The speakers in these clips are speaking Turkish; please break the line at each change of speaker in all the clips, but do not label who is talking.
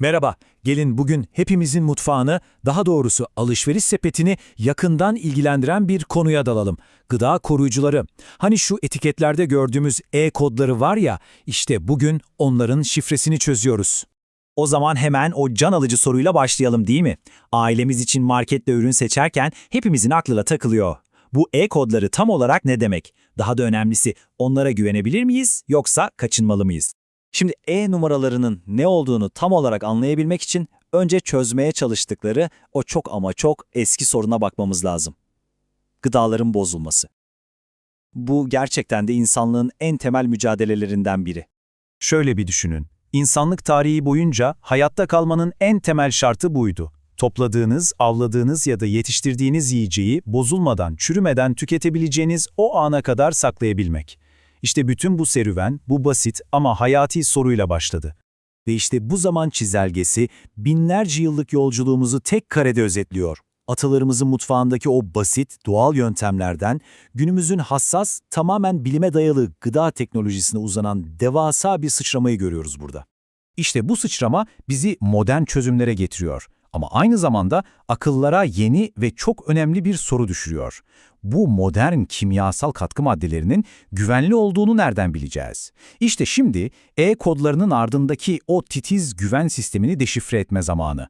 Merhaba, gelin bugün hepimizin mutfağını, daha doğrusu alışveriş sepetini yakından ilgilendiren bir konuya dalalım. Gıda koruyucuları. Hani şu etiketlerde gördüğümüz E-kodları var ya, işte bugün onların şifresini çözüyoruz.
O zaman hemen o can alıcı soruyla başlayalım değil mi? Ailemiz için markette ürün seçerken hepimizin aklına takılıyor. Bu e-kodları tam olarak ne demek? Daha da önemlisi onlara güvenebilir miyiz yoksa kaçınmalı mıyız? Şimdi e-numaralarının ne olduğunu tam olarak anlayabilmek için önce çözmeye çalıştıkları o çok ama çok eski soruna bakmamız lazım. Gıdaların bozulması. Bu gerçekten de insanlığın en temel mücadelelerinden biri.
Şöyle bir düşünün. İnsanlık tarihi boyunca hayatta kalmanın en temel şartı buydu. Topladığınız, avladığınız ya da yetiştirdiğiniz yiyeceği bozulmadan, çürümeden tüketebileceğiniz o ana kadar saklayabilmek. İşte bütün bu serüven bu basit ama hayati soruyla başladı. Ve işte bu zaman çizelgesi binlerce yıllık yolculuğumuzu tek karede özetliyor. Atalarımızın mutfağındaki o basit, doğal yöntemlerden günümüzün hassas, tamamen bilime dayalı gıda teknolojisine uzanan devasa bir sıçramayı görüyoruz burada. İşte bu sıçrama bizi modern çözümlere getiriyor. Ama aynı zamanda akıllara yeni ve çok önemli bir soru düşürüyor. Bu modern kimyasal katkı maddelerinin güvenli olduğunu nereden bileceğiz? İşte şimdi E-kodlarının ardındaki o titiz güven sistemini deşifre etme zamanı.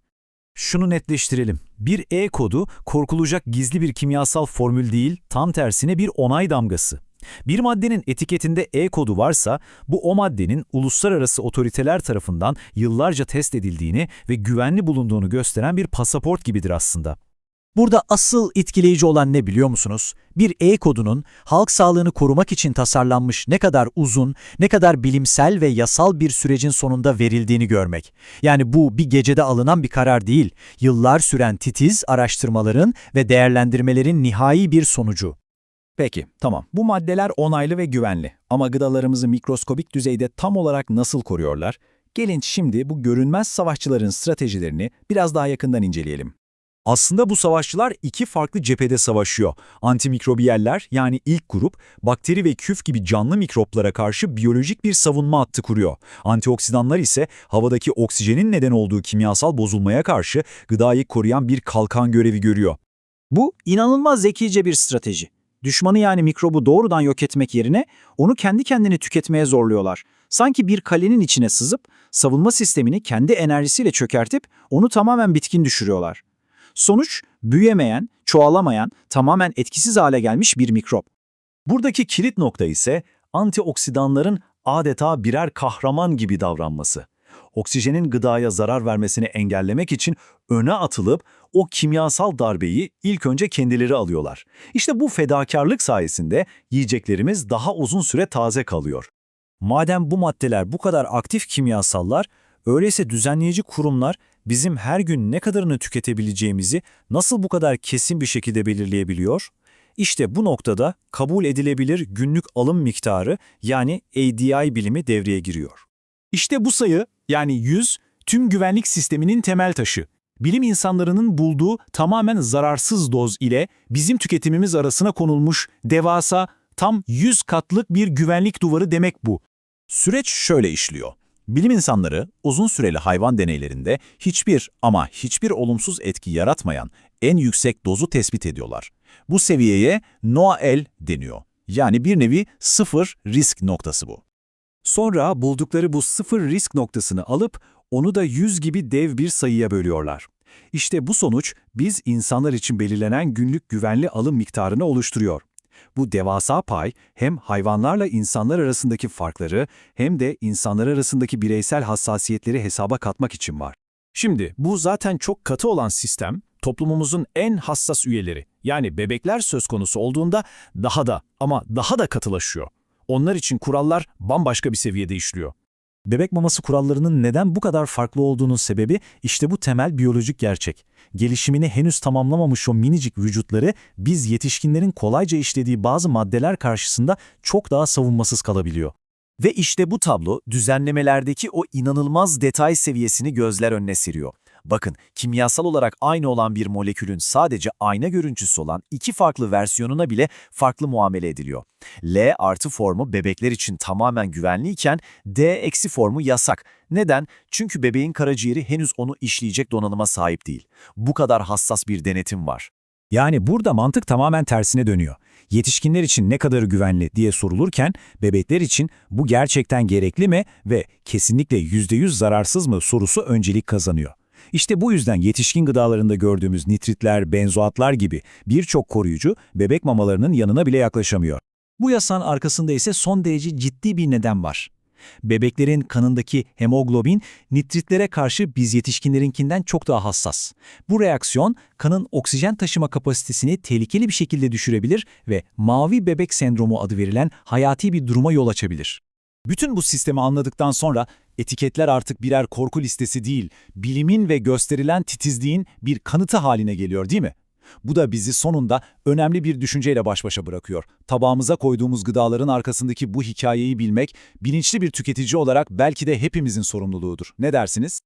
Şunu netleştirelim. Bir E-kodu korkulacak gizli bir kimyasal formül değil, tam tersine bir onay damgası. Bir maddenin etiketinde E-kodu varsa, bu o maddenin uluslararası otoriteler tarafından yıllarca test edildiğini ve güvenli bulunduğunu gösteren bir pasaport gibidir aslında. Burada asıl etkileyici olan ne biliyor musunuz? Bir E-kodunun halk sağlığını korumak için tasarlanmış ne kadar uzun, ne kadar bilimsel ve yasal bir sürecin sonunda verildiğini görmek. Yani bu bir gecede alınan bir karar değil, yıllar süren titiz araştırmaların ve değerlendirmelerin nihai bir sonucu. Peki, tamam. Bu maddeler onaylı ve güvenli. Ama gıdalarımızı mikroskobik düzeyde tam olarak nasıl koruyorlar? Gelin şimdi bu görünmez savaşçıların stratejilerini biraz daha yakından inceleyelim. Aslında bu savaşçılar iki farklı cephede savaşıyor. Antimikrobiyeller yani ilk grup, bakteri ve küf gibi canlı mikroplara karşı biyolojik bir savunma hattı kuruyor. Antioksidanlar ise havadaki oksijenin neden olduğu kimyasal bozulmaya karşı gıdayı koruyan bir kalkan görevi görüyor.
Bu inanılmaz zekice bir strateji. Düşmanı yani mikrobu doğrudan yok etmek yerine onu kendi kendini tüketmeye zorluyorlar. Sanki bir kalenin içine sızıp savunma sistemini kendi enerjisiyle çökertip onu tamamen bitkin düşürüyorlar. Sonuç büyüyemeyen, çoğalamayan, tamamen etkisiz hale gelmiş bir mikrop.
Buradaki kilit nokta ise antioksidanların adeta birer kahraman gibi davranması. Oksijenin gıdaya zarar vermesini engellemek için öne atılıp o kimyasal darbeyi ilk önce kendileri alıyorlar. İşte bu fedakarlık sayesinde yiyeceklerimiz daha uzun süre taze kalıyor. Madem bu maddeler bu kadar aktif kimyasallar, öyleyse düzenleyici kurumlar bizim her gün ne kadarını tüketebileceğimizi nasıl bu kadar kesin bir şekilde belirleyebiliyor? İşte bu noktada kabul edilebilir günlük alım miktarı yani ADI bilimi devreye giriyor. İşte bu sayı yani 100 tüm güvenlik sisteminin temel taşı. Bilim insanlarının bulduğu tamamen zararsız doz ile bizim tüketimimiz arasına konulmuş devasa tam 100 katlık bir güvenlik duvarı demek bu. Süreç şöyle işliyor. Bilim insanları uzun süreli hayvan deneylerinde hiçbir ama hiçbir olumsuz etki yaratmayan en yüksek dozu tespit ediyorlar. Bu seviyeye NOAEL deniyor. Yani bir nevi sıfır risk noktası bu. Sonra buldukları bu sıfır risk noktasını alıp onu da 100 gibi dev bir sayıya bölüyorlar. İşte bu sonuç biz insanlar için belirlenen günlük güvenli alım miktarını oluşturuyor. Bu devasa pay hem hayvanlarla insanlar arasındaki farkları hem de insanlar arasındaki bireysel hassasiyetleri hesaba katmak için var. Şimdi bu zaten çok katı olan sistem toplumumuzun en hassas üyeleri yani bebekler söz konusu olduğunda daha da ama daha da katılaşıyor. Onlar için kurallar bambaşka bir seviyede işliyor. Bebek maması kurallarının neden bu kadar farklı olduğunun sebebi işte bu temel biyolojik gerçek. Gelişimini henüz tamamlamamış o minicik vücutları biz yetişkinlerin kolayca işlediği bazı maddeler karşısında çok daha savunmasız kalabiliyor. Ve işte bu tablo düzenlemelerdeki o inanılmaz detay seviyesini gözler önüne seriyor.
Bakın, kimyasal olarak aynı olan bir molekülün sadece ayna görüntüsü olan iki farklı versiyonuna bile farklı muamele ediliyor. L artı formu bebekler için tamamen güvenliyken D eksi formu yasak. Neden? Çünkü bebeğin karaciğeri henüz onu işleyecek donanıma sahip değil. Bu kadar hassas bir denetim var.
Yani burada mantık tamamen tersine dönüyor. Yetişkinler için ne kadar güvenli diye sorulurken bebekler için bu gerçekten gerekli mi ve kesinlikle %100 zararsız mı sorusu öncelik kazanıyor. İşte bu yüzden yetişkin gıdalarında gördüğümüz nitritler, benzoatlar gibi birçok koruyucu bebek mamalarının yanına bile yaklaşamıyor.
Bu yasağın arkasında ise son derece ciddi bir neden var. Bebeklerin kanındaki hemoglobin nitritlere karşı biz yetişkinlerinkinden çok daha hassas. Bu reaksiyon kanın oksijen taşıma kapasitesini tehlikeli bir şekilde düşürebilir ve mavi bebek sendromu adı verilen hayati bir duruma yol açabilir.
Bütün bu sistemi anladıktan sonra etiketler artık birer korku listesi değil, bilimin ve gösterilen titizliğin bir kanıtı haline geliyor değil mi? Bu da bizi sonunda önemli bir düşünceyle baş başa bırakıyor. Tabağımıza koyduğumuz gıdaların arkasındaki bu hikayeyi bilmek, bilinçli bir tüketici olarak belki de hepimizin sorumluluğudur. Ne dersiniz?